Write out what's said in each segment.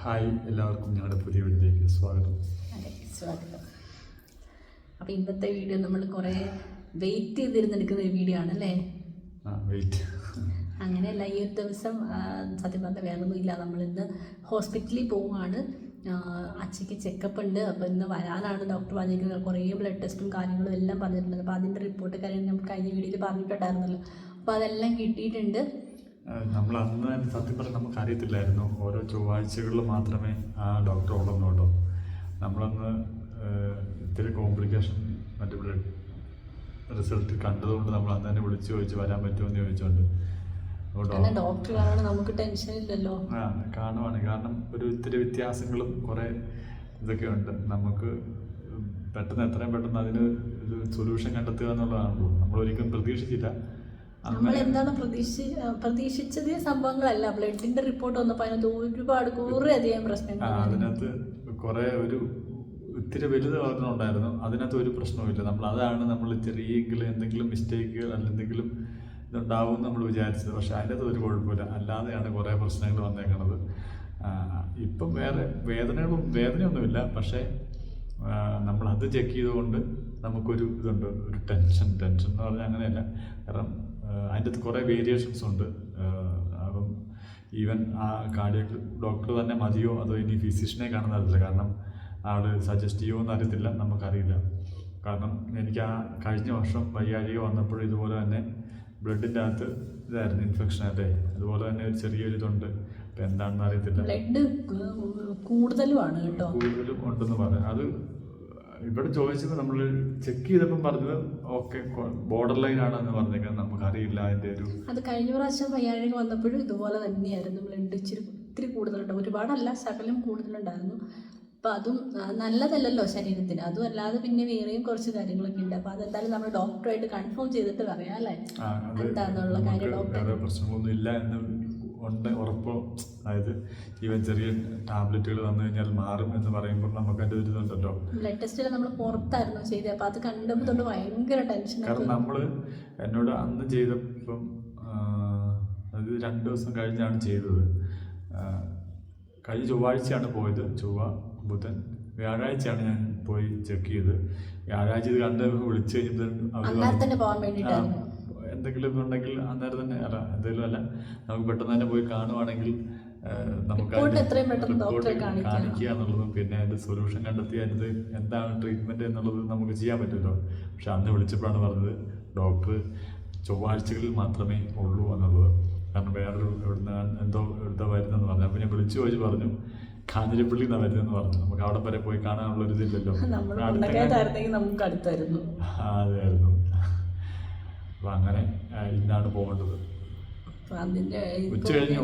Hi എല്ലാവർക്കും ഞങ്ങളുടെ പുതിയ വീട്ടിലേക്ക് സ്വാഗതം. അതെ സ്വാഗതം. അപ്പോൾ ഇന്നത്തെ വീഡിയോ നമ്മൾ കുറേ വെയിറ്റ് ചെയ്തിരുന്നെടുക്കുന്ന ഒരു വീഡിയോ ആണല്ലേ? വെയിറ്റ് അങ്ങനെയല്ല ഈ ഒരു ദിവസം സത്യം പറഞ്ഞാൽ വേറൊന്നും ഇല്ല. നമ്മളിന്ന് ഹോസ്പിറ്റലിൽ പോവുകയാണ്. അച്ഛയ്ക്ക് ചെക്കപ്പ് ഉണ്ട്. അപ്പോൾ ഇന്ന് വരാനാണ് ഡോക്ടർ പറഞ്ഞിരിക്കുന്നത്. കുറേ ബ്ലഡ് ടെസ്റ്റും കാര്യങ്ങളും എല്ലാം പറഞ്ഞിട്ടുണ്ട് അപ്പോൾ അതിന്റെ റിപ്പോർട്ട് കാര്യം നമ്മൾ കഴിഞ്ഞ വീഡിയോയിൽ പറഞ്ഞിട്ടുണ്ടായിരുന്നല്ലോ. അപ്പോൾ അതെല്ലാം കിട്ടിയിട്ടുണ്ട്. നമ്മൾ അന്ന് തന്നെ സത്യം പറഞ്ഞാൽ നമുക്ക് അറിയത്തില്ലായിരുന്നു ഓരോ ചൊവ്വാഴ്ചകളിൽ മാത്രമേ ആ ഡോക്ടർ ഉള്ളൂ കേട്ടോ നമ്മളന്ന് ഇത്തിരി കോംപ്ലിക്കേഷൻ മറ്റു ബ്ലഡ് റിസൾട്ട് കണ്ടതുകൊണ്ട് നമ്മൾ അന്ന് തന്നെ വിളിച്ചു ചോദിച്ച് വരാൻ പറ്റുമോ എന്ന് ചോദിച്ചുകൊണ്ട് ഡോക്ടർ നമുക്ക് ടെൻഷൻ ഇല്ലല്ലോ. ആ കാണുവാണ്. കാരണം ഒരു ഇത്തിരി വ്യത്യാസങ്ങളും കുറേ ഇതൊക്കെ ഉണ്ട്. നമുക്ക് പെട്ടെന്ന് എത്രയും പെട്ടെന്ന് അതിന് ഒരു സൊല്യൂഷൻ കണ്ടെത്തുക എന്നുള്ളതാണല്ലോ. നമ്മൾ ഒരിക്കലും പ്രതീക്ഷിച്ചില്ല. നമ്മൾ എന്താണ് പ്രതീക്ഷ പ്രതീക്ഷിച്ചത് സംഭവങ്ങളല്ല. ബ്ലഡിന്റെ റിപ്പോർട്ട് വന്നപ്പോൾ അതിനകത്ത് ഒരുപാട് കുറേ അധികം പ്രശ്നങ്ങൾ അതിനകത്ത് കുറേ ഒരു ഇത്തിരി വലുത് ഉണ്ടായിരുന്നു. അതിനകത്ത് ഒരു പ്രശ്നവുമില്ല നമ്മൾ അതാണ് നമ്മൾ ചെറിയെങ്കിലും എന്തെങ്കിലും മിസ്റ്റേക്കുകൾ അല്ലെന്തെങ്കിലും ഇതുണ്ടാവും നമ്മൾ വിചാരിച്ചത്. പക്ഷെ അതിനകത്ത് ഒരു കുഴപ്പമില്ല. അല്ലാതെയാണ് കുറേ പ്രശ്നങ്ങൾ വന്നേക്കുന്നത് ഇപ്പം വേറെ വേദനകളും വേദനയൊന്നുമില്ല. പക്ഷേ അത് ചെക്ക് ചെയ്തുകൊണ്ട് നമുക്കൊരു ഇതുണ്ട് ഒരു ടെൻഷൻ ടെൻഷൻ എന്ന് പറഞ്ഞാൽ അങ്ങനെയല്ല. കാരണം അതിന്റെ അകത്ത് കുറേ വേരിയേഷൻസ് ഉണ്ട്. അപ്പം ഈവൻ ആ കാർഡിയക് ഡോക്ടർ തന്നെ മതിയോ അതോ ഇനി ഫിസിഷ്യനെ കാണുന്ന അറിയില്ല. കാരണം ആൾ സജസ്റ്റ് ചെയ്യുമോ എന്ന് അറിയത്തില്ല നമുക്കറിയില്ല. കാരണം എനിക്ക് ആ കഴിഞ്ഞ വർഷം വയ്യാഴിക വന്നപ്പോഴും ഇതുപോലെ തന്നെ ബ്ലഡിന്റെ അകത്ത് ഇതായിരുന്നു ഇൻഫെക്ഷൻ അല്ലേ? അതുപോലെ തന്നെ ഒരു ചെറിയൊരു ഇതുണ്ട്. ഇപ്പം എന്താണെന്ന് അറിയത്തില്ല. ബ്ലഡ് കൂടുതലുമാണ് കേട്ടോ. കൂടുതലും ഉണ്ടെന്ന് പറയാം. അത് ഇവിടെ ചോദിച്ചപ്പോൾ നമ്മൾ ചെക്ക് ചെയ്തപ്പോൾ പറഞ്ഞത് ഓക്കെ ബോർഡർ ലൈൻ ആണ് ആണെന്ന് നമുക്ക് അറിയില്ല അതിന്റെ ഒരു അത് കഴിഞ്ഞ പ്രാവശ്യം പയ്യാഴിക വന്നപ്പോഴും ഇതുപോലെ തന്നെയായിരുന്നു. നമ്മൾ ഇച്ചിരി ഒത്തിരി കൂടുതലുണ്ട്. ഒരുപാടല്ല ശകലം കൂടുതലുണ്ടായിരുന്നു. അപ്പം അതും നല്ലതല്ലല്ലോ ശരീരത്തിന്. അതും അല്ലാതെ പിന്നെ വേറെയും കുറച്ച് കാര്യങ്ങളൊക്കെ ഉണ്ട്. അപ്പോൾ അതെന്തായാലും നമ്മൾ ഡോക്ടറായിട്ട് കൺഫേം ചെയ്തിട്ട് പറയാം അല്ലേ? എന്താന്നുള്ള കാര്യം ഡോക്ടർ പ്രശ്നങ്ങളൊന്നും ഇല്ല എന്ന് ഉണ്ട് ഉറപ്പോ. അതായത് ഈവൻ ചെറിയ ടാബ്ലറ്റുകൾ വന്നു കഴിഞ്ഞാൽ മാറും എന്ന് പറയുമ്പോൾ നമുക്ക് അതിന്റെ ഒരു ഇതുണ്ടല്ലോ. ബ്ലഡ് ടെസ്റ്റിൽ നമ്മൾ പുറത്തായിരുന്നു ചെയ്തത്. അപ്പോൾ അത് കണ്ടപ്പോൾ തൊട്ട് ഭയങ്കര ടെൻഷൻ കാരണം നമ്മൾ എന്നോട് അന്ന് ചെയ്തപ്പം അത് രണ്ട് ദിവസം കഴിഞ്ഞാണ് ചെയ്തത്. കഴിഞ്ഞ ചൊവ്വാഴ്ചയാണ് പോയത്. ചൊവ്വ ബുധൻ വ്യാഴാഴ്ചയാണ് ഞാൻ പോയി ചെക്ക് ചെയ്ത് വ്യാഴാഴ്ച ഇത് കണ്ട് വിളിച്ചു കഴിഞ്ഞപ്പോൾ അവർ എന്തെങ്കിലും ഉണ്ടെങ്കിൽ അന്നേരം തന്നെ അല്ല എന്തെങ്കിലും അല്ല നമുക്ക് പെട്ടെന്ന് തന്നെ പോയി കാണുവാണെങ്കിൽ നമുക്ക് കാണിക്കുക. എന്നുള്ളതും പിന്നെ അതിന്റെ സൊല്യൂഷൻ കണ്ടെത്തി അതിന് എന്താണ് ട്രീറ്റ്മെന്റ് എന്നുള്ളത് നമുക്ക് ചെയ്യാൻ പറ്റുമല്ലോ. പക്ഷെ അന്ന് വിളിച്ചപ്പോഴാണ് പറഞ്ഞത് ഡോക്ടർ ചൊവ്വാഴ്ചകളിൽ മാത്രമേ ഉള്ളൂ എന്നുള്ളത്. കാരണം വേറൊരു എവിടുന്ന എന്തോ എവിടുത്തെ വരുന്നെന്ന് പറഞ്ഞു. അപ്പം ഞാൻ വിളിച്ചു ചോദിച്ച് പറഞ്ഞു കാഞ്ഞിരപ്പള്ളി നിന്നാണ് വരുന്നതെന്ന് പറഞ്ഞു. നമുക്ക് അവിടെ വരെ പോയി കാണാനുള്ള ഒരു ഇതില്ലല്ലോ. അതായിരുന്നു അപ്പം അങ്ങനെ ഇന്നാണ് പോകേണ്ടത്. അതിന്റെ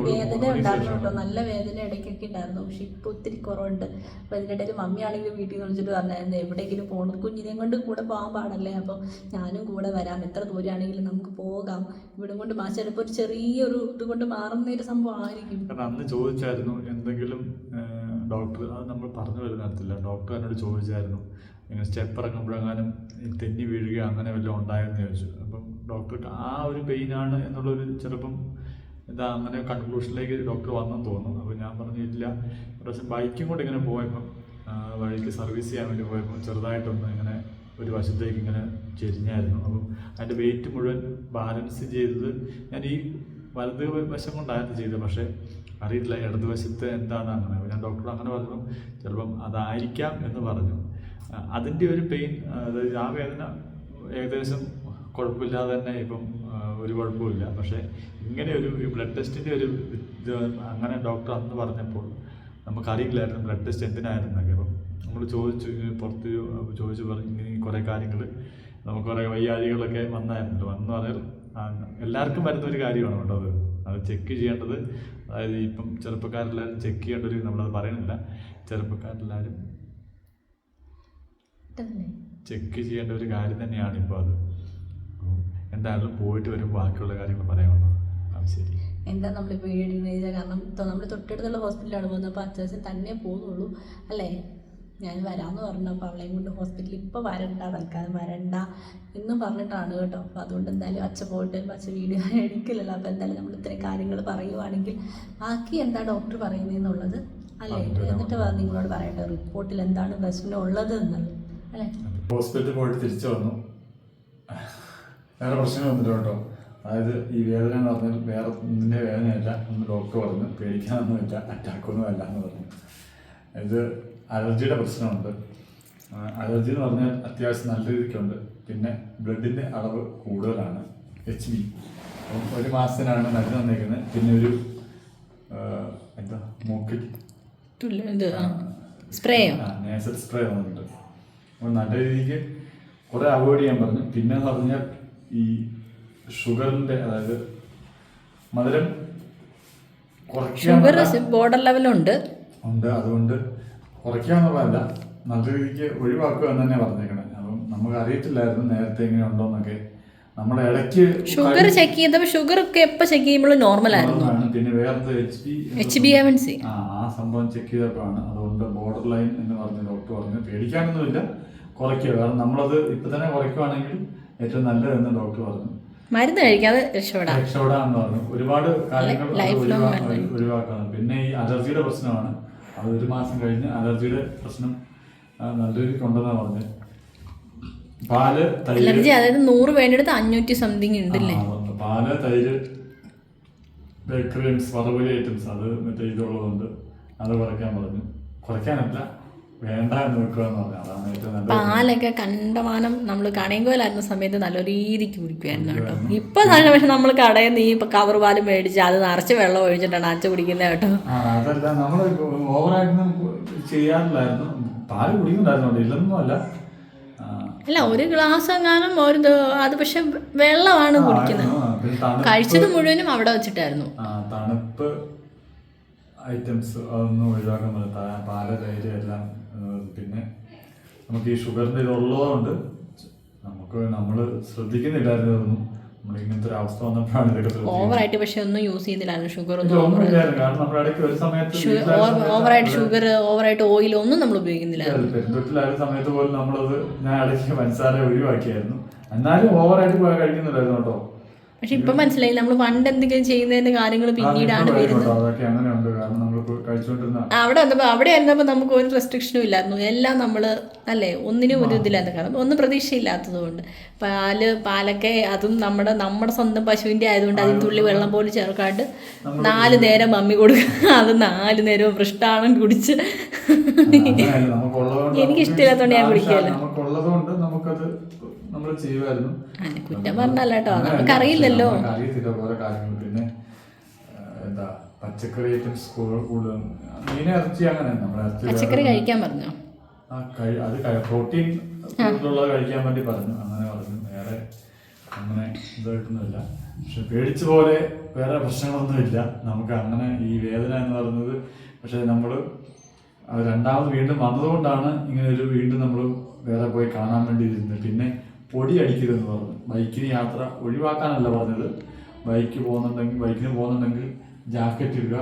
വേദന ഉണ്ടായിരുന്നു കേട്ടോ. നല്ല വേദന ഇടയ്ക്കൊക്കെ ഉണ്ടായിരുന്നു. പക്ഷെ ഇപ്പൊ ഒത്തിരി കുറവുണ്ട്. അപ്പൊ ഇതിനിടയിൽ ആണെങ്കിലും വീട്ടിൽ നിന്ന് വിളിച്ചിട്ട് പറഞ്ഞായിരുന്നു എവിടെയെങ്കിലും പോകണം കുഞ്ഞിനെയും കൊണ്ട് കൂടെ പോകാൻ പാടല്ലേ? അപ്പൊ ഞാനും കൂടെ വരാം. എത്ര ദൂരാണെങ്കിലും നമുക്ക് പോകാം. ഇവിടെ കൊണ്ട് മാ ചിലപ്പോൾ ഒരു ചെറിയൊരു ഇത് കൊണ്ട് മാറുന്ന ഒരു സംഭവം ആയിരിക്കും അന്ന് ചോദിച്ചായിരുന്നു എന്തെങ്കിലും ഡോക്ടർ അത് നമ്മൾ പറഞ്ഞു വരുന്നില്ല ഡോക്ടർ എന്നോട് ചോദിച്ചായിരുന്നു. ഇങ്ങനെ സ്റ്റെപ്പ് ഇറങ്ങുമ്പോഴെങ്ങാനും തെന്നി വീഴുകയോ അങ്ങനെ വല്ലതും ഉണ്ടായെന്ന് ചോദിച്ചു. അപ്പം ഡോക്ടർക്ക് ആ ഒരു പെയിനാണ് എന്നുള്ളൊരു ചിലപ്പം എന്താ അങ്ങനെ കൺക്ലൂഷനിലേക്ക് ഡോക്ടർ വന്നെന്ന് തോന്നുന്നു. അപ്പോൾ ഞാൻ പറഞ്ഞില്ല പ്രാവശ്യം ബൈക്കും കൊണ്ട് ഇങ്ങനെ പോയപ്പം വഴിക്ക് സർവീസ് ചെയ്യാൻ വേണ്ടി പോയപ്പോൾ ചെറുതായിട്ടൊന്ന് ഇങ്ങനെ ഒരു വശത്തേക്ക് ഇങ്ങനെ ചെരിഞ്ഞായിരുന്നു. അപ്പം അതിന്റെ വെയിറ്റ് മുഴുവൻ ബാലൻസ് ചെയ്തത് ഞാൻ ഈ വലത് വശം കൊണ്ടായിരുന്നു ചെയ്തത്. പക്ഷേ അറിയില്ല ഇടത് വശത്ത് എന്താണ് അങ്ങനെ. ഞാൻ ഡോക്ടർ അങ്ങനെ പറഞ്ഞു ചിലപ്പം അതായിരിക്കാം എന്ന് പറഞ്ഞു. അതിന്റെ ഒരു പെയിൻ അതായത് ആ വേദന ഏകദേശം കുഴപ്പമില്ലാതെ തന്നെ ഇപ്പം ഒരു കുഴപ്പമില്ല പക്ഷേ ഇങ്ങനെ ഒരു ബ്ലഡ് ടെസ്റ്റിന്റെ ഒരു ഇത് അങ്ങനെ ഡോക്ടർ അന്ന് പറഞ്ഞപ്പോൾ നമുക്കറിയില്ലായിരുന്നു ബ്ലഡ് ടെസ്റ്റ് എന്തിനായിരുന്നൊക്കെ. അപ്പം നമ്മൾ ചോദിച്ചു പുറത്ത് ചോദിച്ചു പറഞ്ഞു ഇങ്ങനെ കുറേ കാര്യങ്ങൾ നമുക്ക് കുറേ വയ്യാഴികളൊക്കെ വന്നായിരുന്നല്ലോ. വന്ന് പറഞ്ഞാൽ എല്ലാവർക്കും വരുന്ന ഒരു കാര്യമാണ് കേട്ടോ അത്. അത് ചെക്ക് ചെയ്യേണ്ടത് അതായത് ഇപ്പം ചെറുപ്പക്കാരെല്ലാവരും ചെക്ക് ചെയ്യേണ്ട ഒരു നമ്മളത് പറയുന്നില്ല. ചെറുപ്പക്കാരെല്ലാവരും? ചെക്ക് ചെയ്യേണ്ട ഒരു കാര്യം തന്നെയാണ് ഇപ്പോൾ അത്. എന്തായാലും പോയിട്ട് വരുമ്പോൾ ബാക്കിയുള്ള കാര്യങ്ങൾ പറയാമല്ലോ ശരി. എന്താ നമ്മളിപ്പോൾ വീടിന് കാരണം നമ്മൾ തൊട്ടടുത്തുള്ള ഹോസ്പിറ്റലാണ് പോകുന്നത്. അപ്പോൾ അത്യാവശ്യം തന്നെ പോകുന്നുള്ളൂ. അല്ലേ? ഞാൻ വരാമെന്ന് പറഞ്ഞു. അപ്പോൾ അവളെയും കൊണ്ട് ഹോസ്പിറ്റലിൽ ഇപ്പോൾ വരണ്ട തൽക്കാലം വരണ്ട എന്നും പറഞ്ഞിട്ടാണ് കേട്ടോ. അപ്പോൾ അതുകൊണ്ട് എന്തായാലും അച്ഛ പോയിട്ട് അച്ഛൻ അച്ഛ വീഡിയോ എടുക്കില്ലല്ലോ അപ്പോൾ എന്തായാലും നമ്മൾ ഇത്രയും കാര്യങ്ങൾ പറയുവാണെങ്കിൽ ബാക്കി എന്താ ഡോക്ടർ പറയുന്നതെന്നുള്ളത് അല്ലേ? എന്നിട്ട് നിങ്ങളോട് പറയട്ടെ. റിപ്പോർട്ടിൽ എന്താണ് പ്രശ്നം ഉള്ളത് എന്നുള്ളത് അല്ലേ ഹോസ്പിറ്റലിൽ പോയിട്ട് തിരിച്ചു വന്നു. വേറെ പ്രശ്നമൊന്നുമില്ല കേട്ടോ. അതായത് ഈ വേദന എന്ന് പറഞ്ഞാൽ വേറെ നിന്റെ വേദനയല്ല എന്ന് ഡോക്ടർ പറഞ്ഞു. പേടിക്കാനൊന്നുമില്ല അറ്റാക്കൊന്നും അല്ല എന്ന് പറഞ്ഞു. ഇത് അലർജിയുടെ പ്രശ്നമുണ്ട്. അലർജി എന്ന് പറഞ്ഞാൽ അത്യാവശ്യം നല്ല രീതിക്കുണ്ട്. പിന്നെ ബ്ലഡിന്റെ അളവ് കൂടുതലാണ് എച്ച് ബി അപ്പം ഒരു മാസത്തിനാണ് മരുന്ന് തന്നേക്കുന്നത് പിന്നെ ഒരു എന്താ മൂക്കിൽ. സ്പ്രേയോ നേസൽ സ്പ്രേ വന്നിട്ടുണ്ട്. അപ്പം നല്ല രീതിക്ക് കുറെ അവോയ്ഡ് ചെയ്യാൻ പറഞ്ഞു. പിന്നെ എന്ന് പറഞ്ഞാൽ ഈ ഷുഗറിന്റെ അതായത് മധുരം ഷുഗർ ബോർഡർ ലെവലുണ്ട് ഉണ്ട്. അതുകൊണ്ട് കുറയ്ക്കാന്നുള്ളതല്ല നല്ല രീതിക്ക് ഒഴിവാക്കുക എന്ന് തന്നെ പറഞ്ഞേക്കണേ. അപ്പം നമുക്ക് അറിയത്തില്ലായിരുന്നു നേരത്തെ എങ്ങനെ ഉണ്ടോന്നൊക്കെ. നമ്മുടെ ഇടയ്ക്ക് ഷുഗർ ചെക്ക് ചെയ്തപ്പോൾ ഷുഗർ ഒക്കെ എപ്പോൾ ചെക്ക് ചെയ്യുമ്പോൾ നോർമൽ ആയിരുന്നു. പിന്നെ വേറെ H B H B A one C ആ ആ സംഭവം ചെക്ക് ചെയ്തപ്പോഴാണ്. അതുകൊണ്ട് ബോർഡർ ലൈൻ എന്ന് പറഞ്ഞ് ഡോക്ടർ പറഞ്ഞു പേടിക്കാനൊന്നുമില്ല. കുറയ്ക്കുക. കാരണം നമ്മളത് ഇപ്പൊ തന്നെ കുറയ്ക്കുവാണെങ്കിൽ ഏറ്റവും നല്ലതെന്ന് ഡോക്ടർ പറഞ്ഞു. മരുന്ന് കഴിക്കാതെ രക്ഷപ്പെടാം. രക്ഷപ്പെടാന്ന് പറഞ്ഞു. ഒരുപാട് കാര്യങ്ങൾ. ഒഴിവാക്കണം. പിന്നെ ഈ അലർജിയുടെ പ്രശ്നമാണ്. അത് ഒരു മാസം കഴിഞ്ഞ് അലർജിയുടെ പ്രശ്നം നല്ല രീതിക്ക് ഉണ്ടെന്നാണ് പറഞ്ഞത് പാൽ തൈര് അലർജി അതായത് നൂറ് വേണ്ടിയെടുത്ത് അഞ്ഞൂറ്റി സംതിങ് ഉണ്ടല്ലേ? പാൽ തൈര് ബേക്കറി ഐറ്റംസ് വറവലി ഐറ്റംസ് അത് മറ്റേ ഇതുള്ളതുകൊണ്ട് അത് കുറയ്ക്കാൻ പറഞ്ഞു. കുറയ്ക്കാനല്ല വേണ്ട എന്ന് വെക്കുക എന്ന് പറഞ്ഞു. അതാണ് പാലൊക്കെ കണ്ടമാനം നമ്മൾ കണയങ്കോലായിരുന്ന സമയത്ത് നല്ല രീതിക്ക് കുടിക്കുമായിരുന്നു കേട്ടോ. ഇപ്പൊ നല്ല പക്ഷെ നമ്മൾ കടയിൽ നീ ഈ കവർ പാൽ മേടിച്ച് അത് നിറച്ച് വെള്ളം ഒഴിച്ചിട്ടാണ് അച്ഛ കുടിക്കുന്നത് കേട്ടോ. അതല്ല നമ്മൾ ഓവറായിട്ടൊന്നും ചെയ്യാറില്ലായിരുന്നു. പാൽ കുടിക്കുന്നുണ്ടായിരുന്നു ഇല്ലെന്നൊന്നും അല്ല. അല്ല ഒരു ഗ്ലാസ് എങ്ങാനും ഒരു അത് പക്ഷെ വെള്ളമാണ് കുടിക്കുന്നത്. കഴിച്ചത് മുഴുവനും അവിടെ വെച്ചിട്ടായിരുന്നു. തണുപ്പ് ഐറ്റംസ് അതൊന്നും ഒഴിവാക്കാൻ താ- തൈര് എല്ലാം പിന്നെ നമുക്ക് ഈ ഷുഗറിന്റെ ഇതുള്ളതുകൊണ്ട് നമുക്ക് നമ്മൾ ശ്രദ്ധിക്കുന്നില്ലായിരുന്നു നമ്മൾ ഇങ്ങനത്തെ ഒരു അവസ്ഥ വന്നപ്പോഴാണ് ഇതൊക്കെ ഓവറായിട്ട് പക്ഷെ ഒന്നും യൂസ് ചെയ്തില്ലായിരുന്നു ഷുഗർ ഒന്നും കാരണം നമ്മുടെ ഇടയ്ക്ക് ഒരു സമയത്ത് ഓവറായിട്ട് ഷുഗർ ഓവറായിട്ട് ഓയിൽ ഒന്നും നമ്മൾ ഉപയോഗിക്കുന്നില്ലായിരുന്നു. പെരുന്തൊട്ടിലായിരുന്ന സമയത്ത് പോലും നമ്മളത് ഞാൻ ഇടയ്ക്ക് പഞ്ചസാര ഒഴിവാക്കിയായിരുന്നു. എന്നാലും ഓവറായിട്ട് കഴിക്കുന്നില്ലായിരുന്നു കേട്ടോ. പക്ഷെ ഇപ്പൊ മനസ്സിലായി. നമ്മൾ പണ്ട് എന്തെങ്കിലും ചെയ്യുന്നതിന്റെ കാര്യങ്ങൾ പിന്നീടാണ് വരുന്നത്. അതൊക്കെ അങ്ങനെയുണ്ട്. കാരണം അവിടെ വന്നപ്പോൾ അവിടെ ആയിരുന്നപ്പോൾ നമുക്ക് ഒരു റെസ്ട്രിക്ഷനും ഇല്ലായിരുന്നു. എല്ലാം നമ്മൾ അല്ലേ ഒന്നിനും ഒരു ഇതില്ലാന്ന് കാരണം. ഒന്നും പ്രതീക്ഷയില്ലാത്തതുകൊണ്ട് പാൽ പാലൊക്കെ അതും നമ്മുടെ നമ്മുടെ സ്വന്തം പശുവിന്റെ ആയതുകൊണ്ട് അതിന് തുള്ളി വെള്ളം പോലും ചേർക്കാണ്ട് നാല് നേരം മമ്മി കൊടുക്കുക അത് നാല് നേരം വൃഷ്ടാണം കുടിച്ച്. എനിക്കിഷ്ടമില്ലാത്തതുകൊണ്ട് ഞാൻ കുടിക്കുകയില്ല. കുറ്റം പറഞ്ഞല്ലോ നമുക്കറിയില്ലല്ലോ. നമുക്ക് അറിയത്തില്ല ഓരോ കാര്യങ്ങൾ. പിന്നെ എന്താ പച്ചക്കറി ഐറ്റംസ് കൂടുതൽ മീൻ ഇറച്ചി അങ്ങനെ ഇറച്ചി പച്ചക്കറി കഴിക്കാൻ പറഞ്ഞു? അത് പ്രോട്ടീൻ കൂടുതലുള്ളത് കഴിക്കാൻ വേണ്ടി പറഞ്ഞു. അങ്ങനെ പറഞ്ഞു. വേറെ അങ്ങനെ ഇതായിട്ടൊന്നുമില്ല. പക്ഷെ പേടിച്ച പോലെ വേറെ പ്രശ്നങ്ങളൊന്നുമില്ല നമുക്ക് അങ്ങനെ ഈ വേദന എന്ന് പറയുന്നത് പക്ഷെ നമ്മൾ രണ്ടാമത് വീണ്ടും വന്നതുകൊണ്ടാണ് ഇങ്ങനെ ഒരു വീണ്ടും നമ്മൾ വേറെ പോയി കാണാൻ വേണ്ടി ഇരുന്നത്. പിന്നെ പൊടി അടിക്കരുതെന്ന് പറഞ്ഞു. ബൈക്കിന് യാത്ര ഒഴിവാക്കാനല്ല പറഞ്ഞത്. ബൈക്ക് പോകുന്നുണ്ടെങ്കിൽ ബൈക്കിന് പോകുന്നുണ്ടെങ്കിൽ ജാക്കറ്റ് ഇടുക.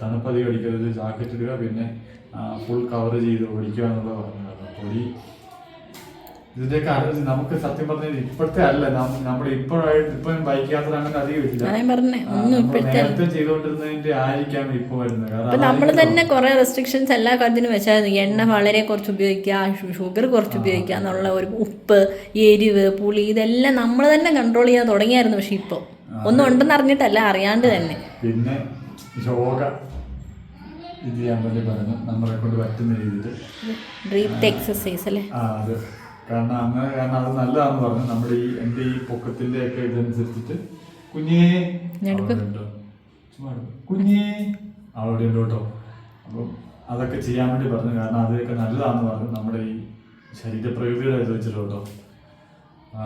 തണുപ്പതി ഓടിക്കരുത് അടിക്കരുത് ജാക്കറ്റ് ഇടുക. പിന്നെ ഫുൾ കവർ ചെയ്ത് ഓടിക്കുക എന്നുള്ളത് പറഞ്ഞത് പൊടി ഇതിന്റെയൊക്കെ അറിവ് നമുക്ക് സത്യം പറഞ്ഞാൽ ഇപ്പോഴത്തെ അല്ല. നമ്മുടെ ഇപ്പോഴായിട്ട് ഇപ്പം ബൈക്ക് യാത്ര അങ്ങനെ അധികം ഇല്ല. നേരത്തെ ചെയ്തുകൊണ്ടിരുന്നതിന്റെ ആയിരിക്കാം ഇപ്പൊ വരുന്നത്. കാരണം നമ്മൾ തന്നെ കുറെ റെസ്ട്രിക്ഷൻസ് എല്ലാ കാര്യത്തിനും വെച്ചാൽ എണ്ണ വളരെ കുറച്ച് ഉപയോഗിക്കുക ഷുഗർ കുറച്ച് ഉപയോഗിക്കുക എന്നുള്ള ഒരു ഉപ്പ് എരിവ് പുളി ഇതെല്ലാം നമ്മൾ തന്നെ കൺട്രോൾ ചെയ്യാൻ തുടങ്ങിയായിരുന്നു പക്ഷെ ഇപ്പോൾ ഒന്നും ഉണ്ടെന്ന് അറിഞ്ഞിട്ടല്ല അറിയാണ്ട് തന്നെ. പിന്നെ യോഗ ഇത് ചെയ്യാൻ വേണ്ടി പറഞ്ഞു നമ്മളെ കൊണ്ട് പറ്റുന്ന രീതിയിൽ. ബ്രീത്ത് എക്സസൈസ് അല്ലേ? ആ അത്. കാരണം അങ്ങനെ കാരണം അത് നല്ലതാന്ന് പറഞ്ഞു. നമ്മുടെ ഈ എന്റെ ഈ പൊക്കത്തിന്റെ ഒക്കെ ഇതനുസരിച്ചിട്ട് കുഞ്ഞേ. കുഞ്ഞേ അവിടെ ഉണ്ട് കേട്ടോ അപ്പം അതൊക്കെ ചെയ്യാൻ വേണ്ടി പറഞ്ഞു. കാരണം അതൊക്കെ നല്ലതാന്ന് പറഞ്ഞു. നമ്മുടെ ഈ ശരീരപ്രകൃതിയുടെ ഇത് വെച്ചിട്ട്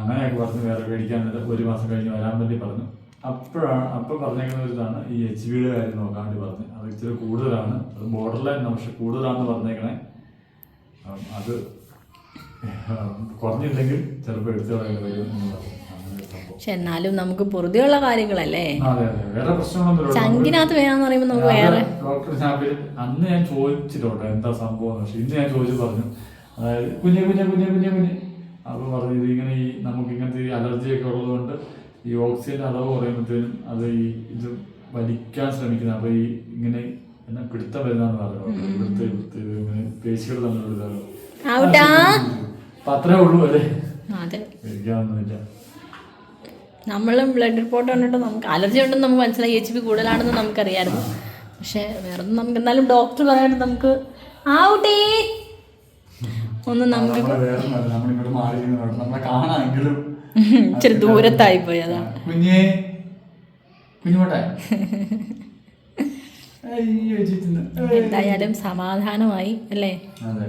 അങ്ങനെയൊക്കെ പറഞ്ഞ് വേറെ മേടിക്കാൻ ഒരു മാസം കഴിഞ്ഞ് വരാൻ വേണ്ടി പറഞ്ഞു. അപ്പോഴാണ് അപ്പം പറഞ്ഞേക്കുന്ന ഒരു ഇതാണ്. ഈ എച്ച് ബിയുടെ കാര്യം നോക്കാൻ വേണ്ടി പറഞ്ഞു. അത് ഇച്ചിരി കൂടുതലാണ്. അത് ബോർഡർ ലൈൻ പക്ഷെ കൂടുതലാണെന്ന് പറഞ്ഞേക്കണേ. അത് കുറഞ്ഞില്ലെങ്കിൽ ചിലപ്പോൾ എടുത്തു കളയേണ്ടി വരും എന്ന് പറഞ്ഞു. പക്ഷെ എന്നാലും നമുക്ക് പൊറുതിയുള്ള കാര്യങ്ങളല്ലേ? ചങ്കിനകത്ത് വേണമെന്ന് പറയുമ്പോൾ നമുക്ക് വേറെ ഡോക്ടർ ഞാൻ അന്ന് ഞാൻ ചോദിച്ചിട്ടുണ്ട് എന്താ സംഭവം. പക്ഷെ ഇന്ന് ഞാൻ ചോദിച്ചു പറഞ്ഞു. അതായത് കുഞ്ഞു കുഞ്ഞു കുഞ്ഞു കുഞ്ഞു കുഞ്ഞെ. അപ്പോൾ പറഞ്ഞു ഇത് ഇങ്ങനെ ഈ നമുക്ക് ഇങ്ങനത്തെ ഈ അലർജിയൊക്കെ ഉള്ളതുകൊണ്ട് ഈ ഓക്സിജൻ അളവ് കുറയുമ്പോഴത്തേനും അത് ഈ ഇത് വലിക്കാൻ ശ്രമിക്കുന്നത് അപ്പോൾ ഈ ഇങ്ങനെ എന്നാ പിടുത്തം വരുന്നതെന്ന് പറഞ്ഞു? ഇവിടുത്തെ ഇവിടുത്തെ ഇങ്ങനെ പേശികൾ തമ്മിലുള്ള വിടുന്നത് അപ്പൊ അത്രേ ഉള്ളൂ അല്ലേ? അതെ. നമ്മളും ബ്ലഡ് റിപ്പോർട്ട് കണ്ടിട്ട് നമുക്ക് അലർജി ഉണ്ടെന്ന് നമുക്ക് മനസ്സിലായി. എച്ച് പി കൂടുതലാണെന്ന് നമുക്കറിയാമായിരുന്നു പക്ഷേ വേറൊന്നും നമുക്ക് എന്നാലും ഡോക്ടർ പറയാണ്ട് നമുക്ക് ആവട്ടെ. കാണാമെങ്കിലും ഇച്ചിരി ദൂരത്തായി പോയി കുഞ്ഞേ കുഞ്ഞുമോട്ടെ. എന്തായാലും സമാധാനമായി അല്ലേ? അതെ.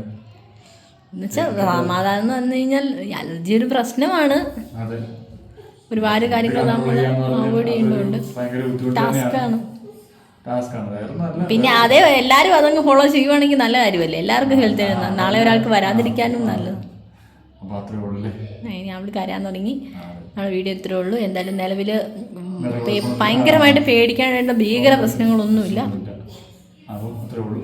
എന്നുവെച്ചാൽ സമാധാനം എന്ന് പറഞ്ഞു കഴിഞ്ഞാൽ അലർജി ഒരു പ്രശ്നമാണ്. ഒരുപാട് കാര്യങ്ങൾ നമ്മൾ അവോയ്ഡ് ചെയ്യേണ്ടതുണ്ട് ടാസ്ക്കാണ് ഒന്നുമല്ല പിന്നെ അതേ എല്ലാവരും അതങ്ങ് ഫോളോ ചെയ്യുവാണെങ്കിൽ നല്ല കാര്യമല്ലേ എല്ലാവർക്കും ഹെൽത്ത് നാളെ ഒരാൾക്ക് വരാതിരിക്കാനും നല്ലത്. ഇനി അവൾ കരയാൻ തുടങ്ങി. ആ, നമ്മുടെ വീഡിയോ ഇത്രേ ഉള്ളൂ. എന്തായാലും നിലവിൽ ഭയങ്കരമായിട്ട് പേടിക്കാൻ വേണ്ട ഭീകര പ്രശ്നങ്ങളൊന്നുമില്ല. അപ്പം അത്രേ ഉള്ളൂ.